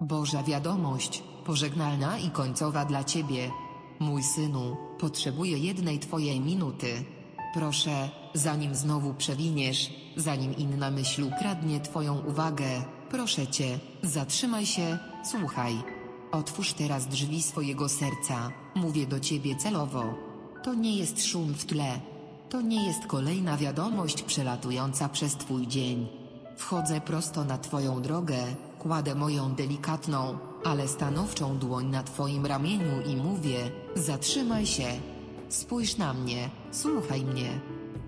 Boża wiadomość, pożegnalna i końcowa dla ciebie. Mój synu, potrzebuję jednej twojej minuty. Proszę, zanim znowu przewiniesz, zanim inna myśl ukradnie twoją uwagę, proszę cię, zatrzymaj się, słuchaj. Otwórz teraz drzwi swojego serca, mówię do ciebie celowo. To nie jest szum w tle. To nie jest kolejna wiadomość przelatująca przez twój dzień. Wchodzę prosto na twoją drogę, kładę moją delikatną, ale stanowczą dłoń na twoim ramieniu i mówię: Zatrzymaj się. Spójrz na mnie, słuchaj mnie.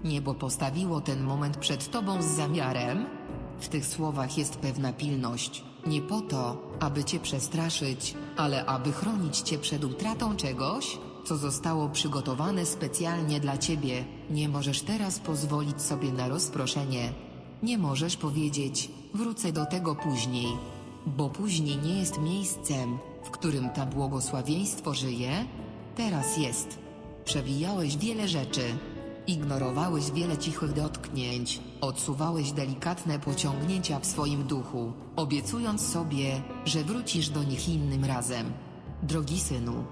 Niebo postawiło ten moment przed tobą z zamiarem. W tych słowach jest pewna pilność. Nie po to, aby cię przestraszyć, ale aby chronić cię przed utratą czegoś, co zostało przygotowane specjalnie dla ciebie. Nie możesz teraz pozwolić sobie na rozproszenie. Nie możesz powiedzieć, wrócę do tego później, bo później nie jest miejscem, w którym ta błogosławieństwo żyje. Teraz jest. Przewijałeś wiele rzeczy, ignorowałeś wiele cichych dotknięć, odsuwałeś delikatne pociągnięcia w swoim duchu, obiecując sobie, że wrócisz do nich innym razem. Drogi synu,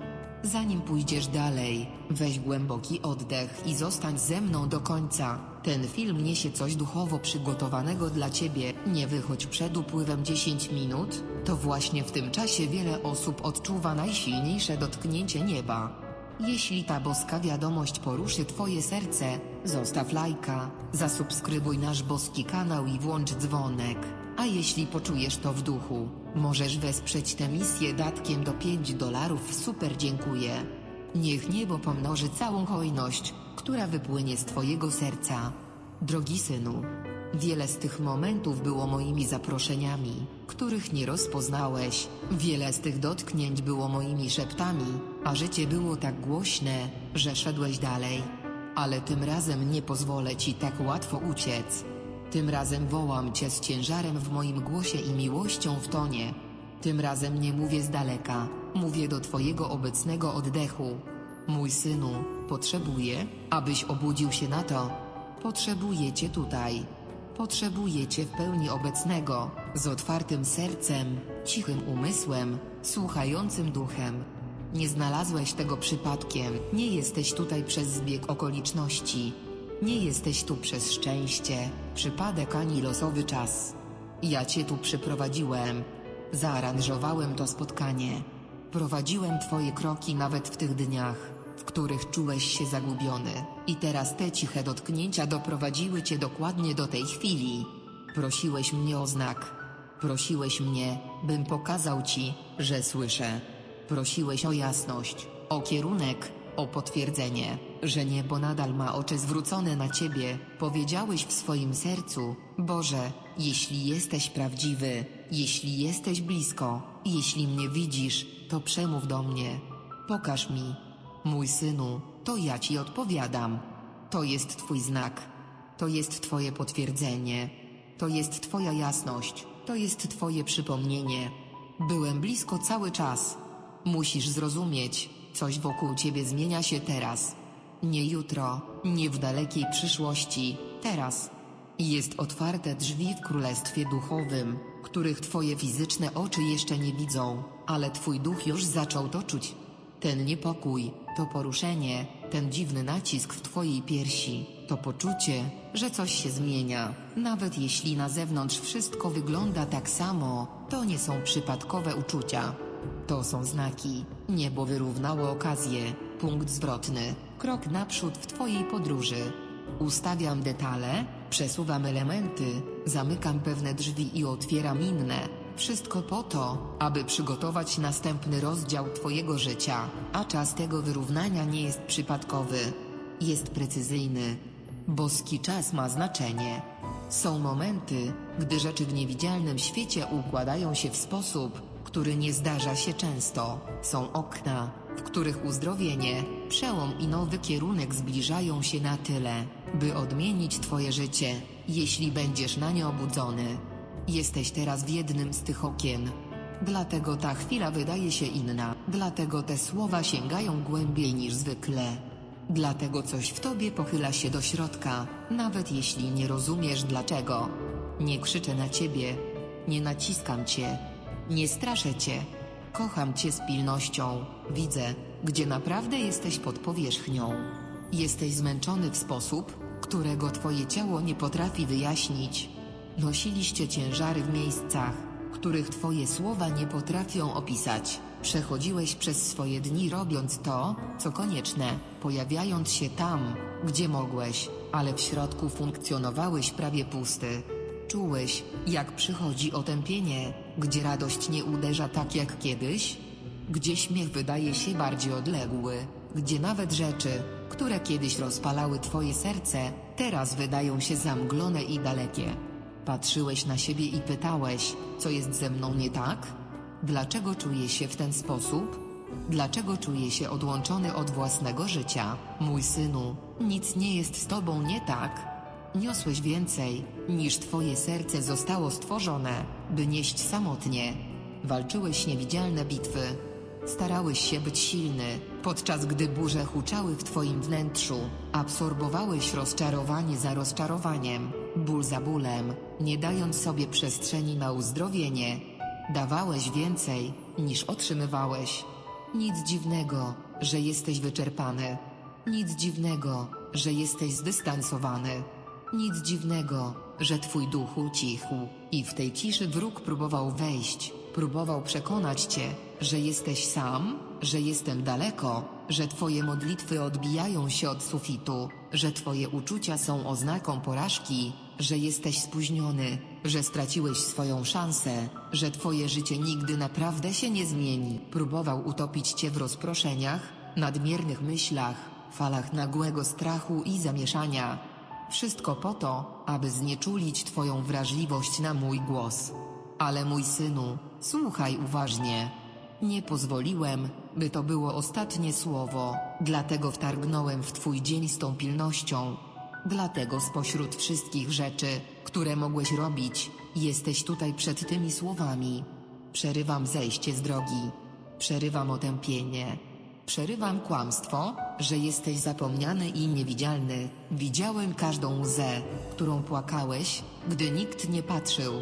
zanim pójdziesz dalej, weź głęboki oddech i zostań ze mną do końca. Ten film niesie coś duchowo przygotowanego dla ciebie. Nie wychodź przed upływem 10 minut, to właśnie w tym czasie wiele osób odczuwa najsilniejsze dotknięcie nieba. Jeśli ta boska wiadomość poruszy Twoje serce, zostaw lajka, zasubskrybuj nasz boski kanał i włącz dzwonek. A jeśli poczujesz to w duchu, możesz wesprzeć tę misję datkiem do 5 dolarów. Super dziękuję. Niech niebo pomnoży całą hojność, która wypłynie z Twojego serca. Drogi synu, Wiele z tych momentów było moimi zaproszeniami, których nie rozpoznałeś. Wiele z tych dotknięć było moimi szeptami, a życie było tak głośne, że szedłeś dalej. Ale tym razem nie pozwolę ci tak łatwo uciec. Tym razem wołam cię z ciężarem w moim głosie i miłością w tonie. Tym razem nie mówię z daleka, mówię do twojego obecnego oddechu. Mój synu, potrzebuję, abyś obudził się na to. Potrzebuję cię tutaj. Potrzebuję Cię w pełni obecnego, z otwartym sercem, cichym umysłem, słuchającym duchem. Nie znalazłeś tego przypadkiem, nie jesteś tutaj przez zbieg okoliczności. Nie jesteś tu przez szczęście, przypadek ani losowy czas. Ja Cię tu przyprowadziłem. Zaaranżowałem to spotkanie. Prowadziłem Twoje kroki nawet w tych dniach, których czułeś się zagubiony. I teraz te ciche dotknięcia doprowadziły Cię dokładnie do tej chwili. Prosiłeś mnie o znak. Prosiłeś mnie, bym pokazał Ci, że słyszę. Prosiłeś o jasność, o kierunek, o potwierdzenie, że niebo nadal ma oczy zwrócone na Ciebie. Powiedziałeś w swoim sercu, Boże, jeśli jesteś prawdziwy, jeśli jesteś blisko, jeśli mnie widzisz, to przemów do mnie. Pokaż mi, Mój synu, to ja ci odpowiadam. To jest twój znak. To jest twoje potwierdzenie. To jest twoja jasność. To jest twoje przypomnienie. Byłem blisko cały czas. Musisz zrozumieć, coś wokół ciebie zmienia się teraz. Nie jutro, nie w dalekiej przyszłości, teraz. Jest otwarte drzwi w królestwie duchowym, których twoje fizyczne oczy jeszcze nie widzą, ale twój duch już zaczął to czuć. Ten niepokój, to poruszenie, ten dziwny nacisk w twojej piersi, to poczucie, że coś się zmienia. Nawet jeśli na zewnątrz wszystko wygląda tak samo, to nie są przypadkowe uczucia. To są znaki. Niebo wyrównało okazję. Punkt zwrotny. Krok naprzód w twojej podróży. Ustawiam detale, przesuwam elementy, zamykam pewne drzwi i otwieram inne. Wszystko po to, aby przygotować następny rozdział Twojego życia, a czas tego wyrównania nie jest przypadkowy, jest precyzyjny. Boski czas ma znaczenie. Są momenty, gdy rzeczy w niewidzialnym świecie układają się w sposób, który nie zdarza się często. Są okna, w których uzdrowienie, przełom i nowy kierunek zbliżają się na tyle, by odmienić Twoje życie, jeśli będziesz na nie obudzony. Jesteś teraz w jednym z tych okien. Dlatego ta chwila wydaje się inna, dlatego te słowa sięgają głębiej niż zwykle. Dlatego coś w tobie pochyla się do środka, nawet jeśli nie rozumiesz dlaczego. Nie krzyczę na ciebie, nie naciskam cię. Nie straszę cię. Kocham cię z pilnością. Widzę, gdzie naprawdę jesteś pod powierzchnią. Jesteś zmęczony w sposób, którego twoje ciało nie potrafi wyjaśnić. Nosiliście ciężary w miejscach, których twoje słowa nie potrafią opisać. Przechodziłeś przez swoje dni robiąc to, co konieczne, pojawiając się tam, gdzie mogłeś, ale w środku funkcjonowałeś prawie pusty. Czułeś, jak przychodzi otępienie, gdzie radość nie uderza tak jak kiedyś, gdzie śmiech wydaje się bardziej odległy, gdzie nawet rzeczy, które kiedyś rozpalały twoje serce, teraz wydają się zamglone i dalekie. Patrzyłeś na siebie i pytałeś, co jest ze mną nie tak? Dlaczego czuję się w ten sposób? Dlaczego czuję się odłączony od własnego życia? Mój synu, nic nie jest z tobą nie tak. Niosłeś więcej, niż twoje serce zostało stworzone, by nieść samotnie. Walczyłeś niewidzialne bitwy. Starałeś się być silny, podczas gdy burze huczały w twoim wnętrzu. Absorbowałeś rozczarowanie za rozczarowaniem, ból za bólem, nie dając sobie przestrzeni na uzdrowienie. Dawałeś więcej, niż otrzymywałeś. Nic dziwnego, że jesteś wyczerpany. Nic dziwnego, że jesteś zdystansowany. Nic dziwnego, że twój duch ucichł i w tej ciszy wróg próbował wejść, próbował przekonać cię, że jesteś sam, że jestem daleko, że twoje modlitwy odbijają się od sufitu, że twoje uczucia są oznaką porażki, że jesteś spóźniony, że straciłeś swoją szansę, że twoje życie nigdy naprawdę się nie zmieni. Próbował utopić cię w rozproszeniach, nadmiernych myślach, falach nagłego strachu i zamieszania. Wszystko po to, aby znieczulić Twoją wrażliwość na mój głos. Ale mój synu, słuchaj uważnie. Nie pozwoliłem, by to było ostatnie słowo, dlatego wtargnąłem w Twój dzień z tą pilnością. Dlatego spośród wszystkich rzeczy, które mogłeś robić, jesteś tutaj przed tymi słowami. Przerywam zejście z drogi. Przerywam otępienie. Przerywam kłamstwo, że jesteś zapomniany i niewidzialny. Widziałem każdą łzę, którą płakałeś, gdy nikt nie patrzył.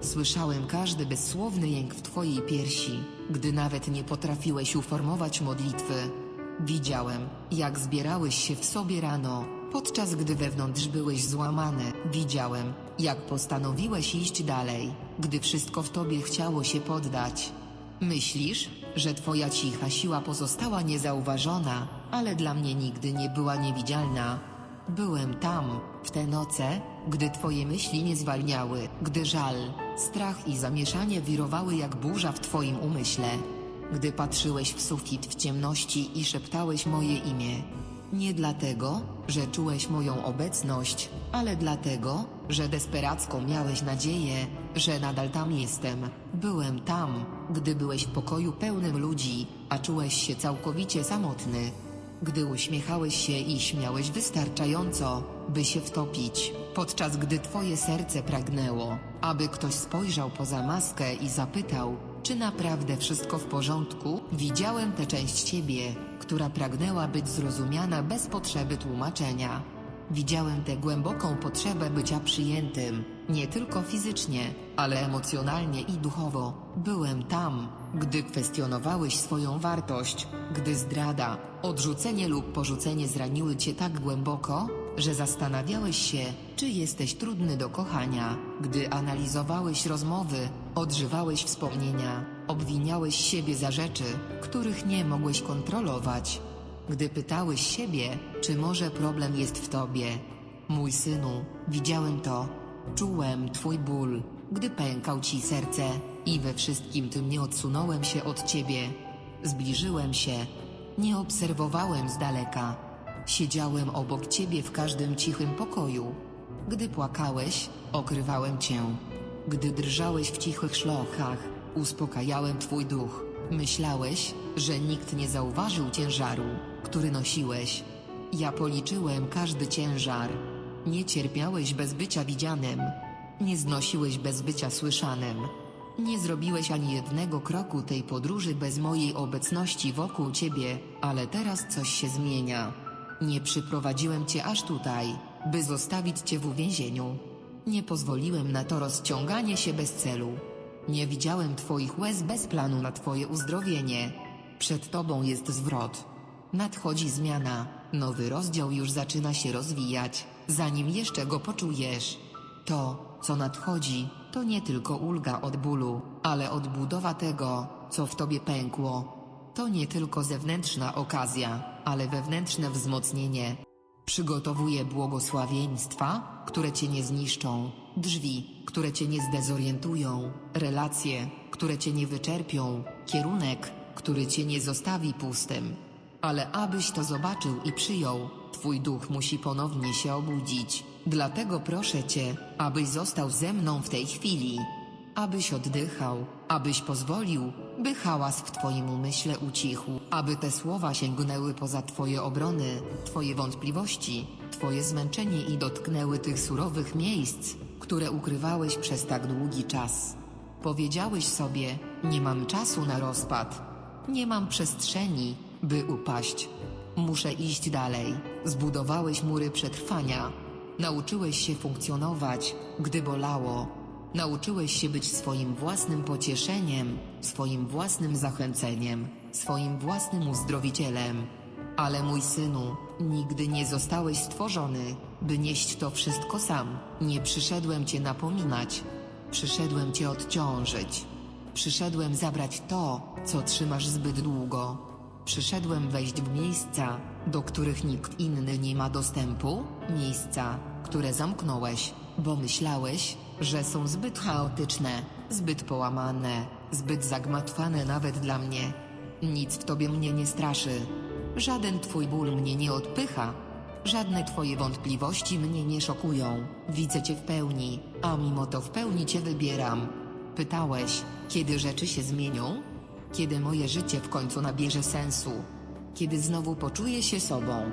Słyszałem każdy bezsłowny jęk w twojej piersi, gdy nawet nie potrafiłeś uformować modlitwy. Widziałem, jak zbierałeś się w sobie rano, podczas gdy wewnątrz byłeś złamany. Widziałem, jak postanowiłeś iść dalej, gdy wszystko w tobie chciało się poddać. Myślisz, że twoja cicha siła pozostała niezauważona, ale dla mnie nigdy nie była niewidzialna. Byłem tam, w te noce, gdy twoje myśli nie zwalniały, gdy żal, strach i zamieszanie wirowały jak burza w twoim umyśle. Gdy patrzyłeś w sufit w ciemności i szeptałeś moje imię. Nie dlatego, że czułeś moją obecność, ale dlatego, że desperacko miałeś nadzieję, że nadal tam jestem. Byłem tam, gdy byłeś w pokoju pełnym ludzi, a czułeś się całkowicie samotny. Gdy uśmiechałeś się i śmiałeś wystarczająco, by się wtopić, podczas gdy twoje serce pragnęło, aby ktoś spojrzał poza maskę i zapytał, czy naprawdę wszystko w porządku? Widziałem tę część ciebie, która pragnęła być zrozumiana bez potrzeby tłumaczenia. Widziałem tę głęboką potrzebę bycia przyjętym, nie tylko fizycznie, ale emocjonalnie i duchowo. Byłem tam, gdy kwestionowałeś swoją wartość, gdy zdrada, odrzucenie lub porzucenie zraniły cię tak głęboko, że zastanawiałeś się, czy jesteś trudny do kochania. Gdy analizowałeś rozmowy, odżywałeś wspomnienia, obwiniałeś siebie za rzeczy, których nie mogłeś kontrolować. Gdy pytałeś siebie, czy może problem jest w tobie. Mój synu, widziałem to, czułem twój ból, gdy pękał ci serce i we wszystkim tym nie odsunąłem się od ciebie. Zbliżyłem się, nie obserwowałem z daleka. Siedziałem obok ciebie w każdym cichym pokoju. Gdy płakałeś, okrywałem cię. Gdy drżałeś w cichych szlochach, uspokajałem twój duch. Myślałeś, że nikt nie zauważył ciężaru, który nosiłeś. Ja policzyłem każdy ciężar. Nie cierpiałeś bez bycia widzianym. Nie znosiłeś bez bycia słyszanym. Nie zrobiłeś ani jednego kroku tej podróży bez mojej obecności wokół ciebie, ale teraz coś się zmienia. Nie przyprowadziłem cię aż tutaj, by zostawić cię w uwięzieniu. Nie pozwoliłem na to rozciąganie się bez celu. Nie widziałem twoich łez bez planu na twoje uzdrowienie. Przed tobą jest zwrot. Nadchodzi zmiana. Nowy rozdział już zaczyna się rozwijać, zanim jeszcze go poczujesz. To, co nadchodzi, to nie tylko ulga od bólu, ale odbudowa tego, co w tobie pękło. To nie tylko zewnętrzna okazja, ale wewnętrzne wzmocnienie. Przygotowuje błogosławieństwa, które cię nie zniszczą, drzwi, które cię nie zdezorientują, relacje, które cię nie wyczerpią, kierunek, który cię nie zostawi pustym. Ale abyś to zobaczył i przyjął, twój duch musi ponownie się obudzić. Dlatego proszę cię, abyś został ze mną w tej chwili. Abyś oddychał, abyś pozwolił, by hałas w twoim umyśle ucichł, aby te słowa sięgnęły poza twoje obrony, twoje wątpliwości, twoje zmęczenie i dotknęły tych surowych miejsc, które ukrywałeś przez tak długi czas. Powiedziałeś sobie, nie mam czasu na rozpad, nie mam przestrzeni, by upaść. Muszę iść dalej. Zbudowałeś mury przetrwania. Nauczyłeś się funkcjonować, gdy bolało. Nauczyłeś się być swoim własnym pocieszeniem, swoim własnym zachęceniem, swoim własnym uzdrowicielem. Ale mój synu, nigdy nie zostałeś stworzony, by nieść to wszystko sam. Nie przyszedłem cię napominać, przyszedłem cię odciążyć. Przyszedłem zabrać to, co trzymasz zbyt długo. Przyszedłem wejść w miejsca, do których nikt inny nie ma dostępu, miejsca, które zamknąłeś, bo myślałeś, że są zbyt chaotyczne, zbyt połamane, zbyt zagmatwane nawet dla mnie. Nic w tobie mnie nie straszy. Żaden twój ból mnie nie odpycha. Żadne twoje wątpliwości mnie nie szokują. Widzę cię w pełni, a mimo to w pełni cię wybieram. Pytałeś, kiedy rzeczy się zmienią? Kiedy moje życie w końcu nabierze sensu? Kiedy znowu poczuję się sobą?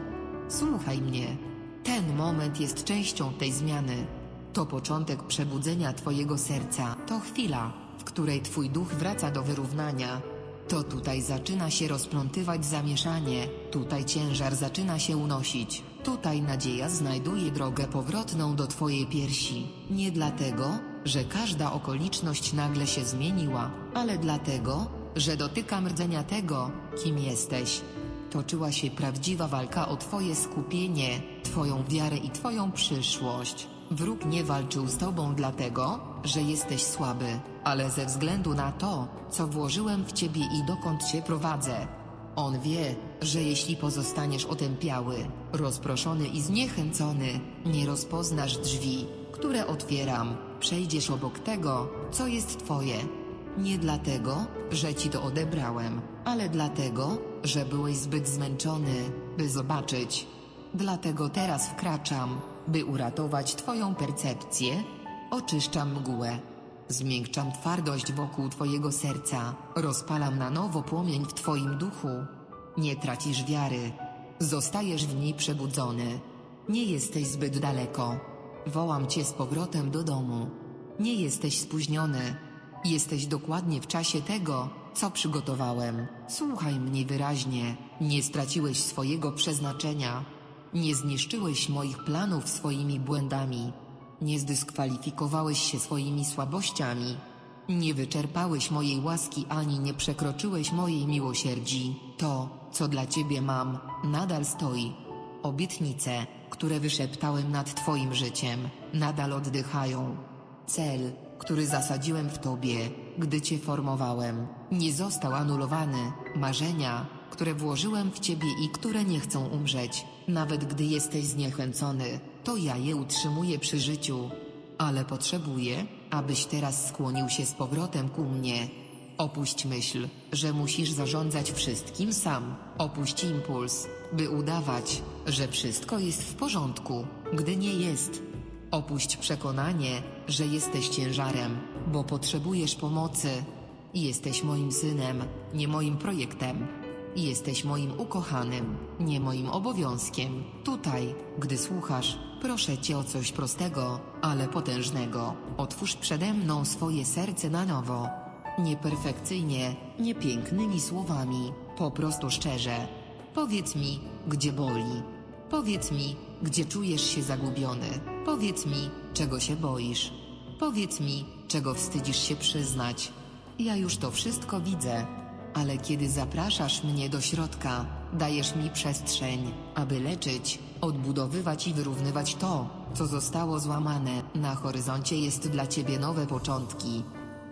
Słuchaj mnie. Ten moment jest częścią tej zmiany. To początek przebudzenia Twojego serca. To chwila, w której Twój duch wraca do wyrównania. To tutaj zaczyna się rozplątywać zamieszanie, tutaj ciężar zaczyna się unosić. Tutaj nadzieja znajduje drogę powrotną do Twojej piersi. Nie dlatego, że każda okoliczność nagle się zmieniła, ale dlatego, że dotykam rdzenia tego, kim jesteś. Toczyła się prawdziwa walka o Twoje skupienie, Twoją wiarę i Twoją przyszłość. Wróg nie walczył z Tobą dlatego, że jesteś słaby, ale ze względu na to, co włożyłem w Ciebie i dokąd Cię prowadzę. On wie, że jeśli pozostaniesz otępiały, rozproszony i zniechęcony, nie rozpoznasz drzwi, które otwieram, przejdziesz obok tego, co jest Twoje. Nie dlatego, że ci to odebrałem, ale dlatego, że byłeś zbyt zmęczony, by zobaczyć. Dlatego teraz wkraczam, by uratować Twoją percepcję, oczyszczam mgłę. Zmiękczam twardość wokół Twojego serca, rozpalam na nowo płomień w Twoim duchu. Nie tracisz wiary, zostajesz w niej przebudzony. Nie jesteś zbyt daleko. Wołam Cię z powrotem do domu. Nie jesteś spóźniony. Jesteś dokładnie w czasie tego, co przygotowałem. Słuchaj mnie wyraźnie. Nie straciłeś swojego przeznaczenia. Nie zniszczyłeś moich planów swoimi błędami. Nie zdyskwalifikowałeś się swoimi słabościami. Nie wyczerpałeś mojej łaski ani nie przekroczyłeś mojej miłosierdzi. To, co dla ciebie mam, nadal stoi. Obietnice, które wyszeptałem nad twoim życiem, nadal oddychają. Cel, który zasadziłem w tobie, gdy cię formowałem, nie został anulowany. Marzenia, które włożyłem w ciebie i które nie chcą umrzeć, nawet gdy jesteś zniechęcony, to ja je utrzymuję przy życiu. Ale potrzebuję, abyś teraz skłonił się z powrotem ku mnie. Opuść myśl, że musisz zarządzać wszystkim sam. Opuść impuls, by udawać, że wszystko jest w porządku, gdy nie jest. Opuść przekonanie, że jesteś ciężarem, bo potrzebujesz pomocy. Jesteś moim synem, nie moim projektem. Jesteś moim ukochanym, nie moim obowiązkiem. Tutaj, gdy słuchasz, proszę cię o coś prostego, ale potężnego. Otwórz przede mną swoje serce na nowo. Nie perfekcyjnie, nie pięknymi słowami, po prostu szczerze. Powiedz mi, gdzie boli. Powiedz mi, gdzie czujesz się zagubiony. Powiedz mi, czego się boisz. Powiedz mi, czego wstydzisz się przyznać. Ja już to wszystko widzę, ale kiedy zapraszasz mnie do środka, dajesz mi przestrzeń, aby leczyć, odbudowywać i wyrównywać to, co zostało złamane. Na horyzoncie jest dla ciebie nowe początki.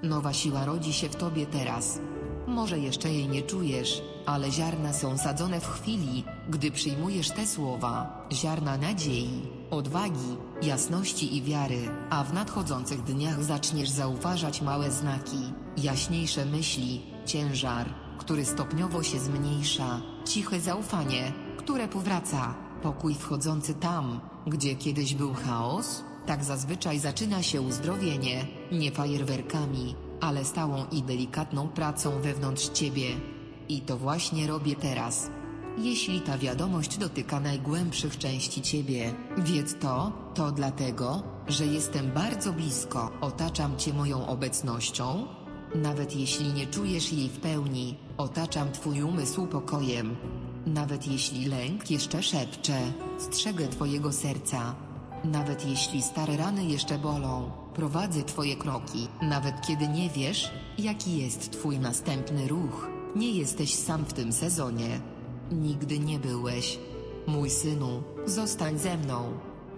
Nowa siła rodzi się w tobie teraz. Może jeszcze jej nie czujesz, ale ziarna są sadzone w chwili, gdy przyjmujesz te słowa. Ziarna nadziei, odwagi, jasności i wiary, a w nadchodzących dniach zaczniesz zauważać małe znaki, jaśniejsze myśli, ciężar, który stopniowo się zmniejsza, ciche zaufanie, które powraca, pokój wchodzący tam, gdzie kiedyś był chaos. Tak zazwyczaj zaczyna się uzdrowienie, nie fajerwerkami, ale stałą i delikatną pracą wewnątrz ciebie. I to właśnie robię teraz. Jeśli ta wiadomość dotyka najgłębszych części ciebie, wiedz to, to dlatego, że jestem bardzo blisko, otaczam cię moją obecnością. Nawet jeśli nie czujesz jej w pełni, otaczam twój umysł pokojem. Nawet jeśli lęk jeszcze szepcze, strzegę twojego serca. Nawet jeśli stare rany jeszcze bolą, prowadzę twoje kroki. Nawet kiedy nie wiesz, jaki jest twój następny ruch, nie jesteś sam w tym sezonie. Nigdy nie byłeś. Mój synu, zostań ze mną.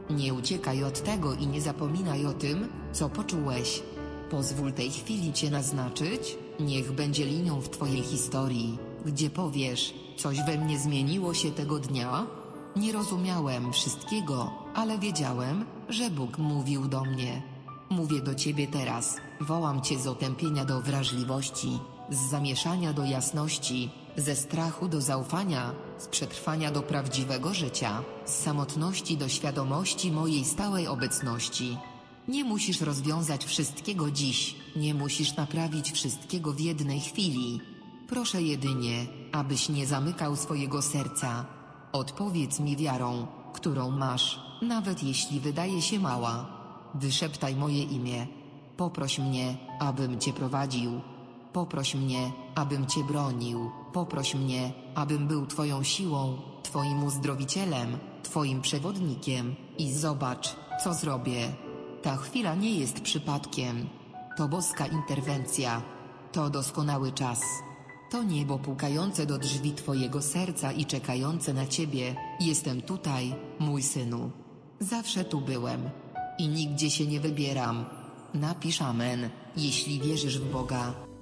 Nie uciekaj od tego i nie zapominaj o tym, co poczułeś. Pozwól tej chwili cię naznaczyć, niech będzie linią w twojej historii, gdzie powiesz, coś we mnie zmieniło się tego dnia. Nie rozumiałem wszystkiego, ale wiedziałem, że Bóg mówił do mnie. Mówię do ciebie teraz, wołam cię z otępienia do wrażliwości, z zamieszania do jasności, ze strachu do zaufania, z przetrwania do prawdziwego życia, z samotności do świadomości mojej stałej obecności. Nie musisz rozwiązać wszystkiego dziś, nie musisz naprawić wszystkiego w jednej chwili. Proszę jedynie, abyś nie zamykał swojego serca. Odpowiedz mi wiarą, którą masz, nawet jeśli wydaje się mała. Wyszeptaj moje imię. Poproś mnie, abym cię prowadził. Poproś mnie, abym cię bronił. Poproś mnie, abym był Twoją siłą, Twoim uzdrowicielem, Twoim przewodnikiem. I zobacz, co zrobię. Ta chwila nie jest przypadkiem. To boska interwencja. To doskonały czas. To niebo pukające do drzwi Twojego serca i czekające na Ciebie. Jestem tutaj, mój synu. Zawsze tu byłem. I nigdzie się nie wybieram. Napisz amen, jeśli wierzysz w Boga.